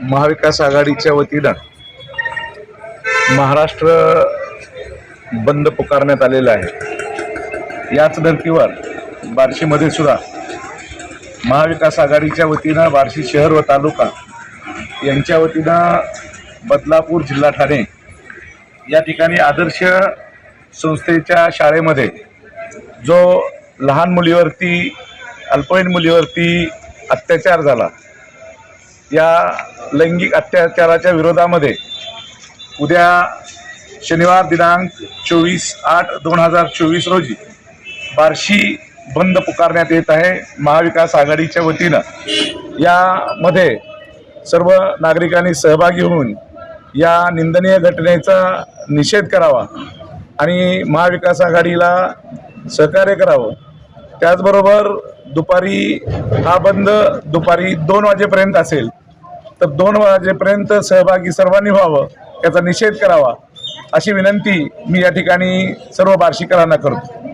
महाविकास आघाडीच्या वतीनं महाराष्ट्र बंद पुकारण्यात आलेला आहे. याच धर्तीवर बार्शीमध्ये सुद्धा महाविकास आघाडीच्या वतीनं बार्शी शहर व तालुका यांच्या वतीनं बदलापूर जिल्हा ठाणे या ठिकाणी आदर्श संस्थेच्या शाळेमध्ये जो लहान मुलीवरती अल्पवयीन मुलीवरती अत्याचार झाला या लैंगिक अत्याचाराच्या विरोधामध्ये उद्या शनिवार दिनांक चोवीस आठ दोन हजार चोवीस रोजी बार्शी बंद पुकारण्यात येत आहे. महाविकास आघाडीच्या वतीनं. यामध्ये सर्व नागरिकांनी सहभागी होऊन या निंदनीय घटनेचा निषेध करावा आणि महाविकास आघाडीला सहकार्य करावं. त्याचबरोबर दुपारी हा बंद दुपारी दोन वाजेपर्यंत असेल तर दोन वाजेपर्यंत सहभागी सर्वांनी व्हावं याचा निषेध करावा अशी विनंती मी या ठिकाणी सर्व बार्शीकरांना करतो.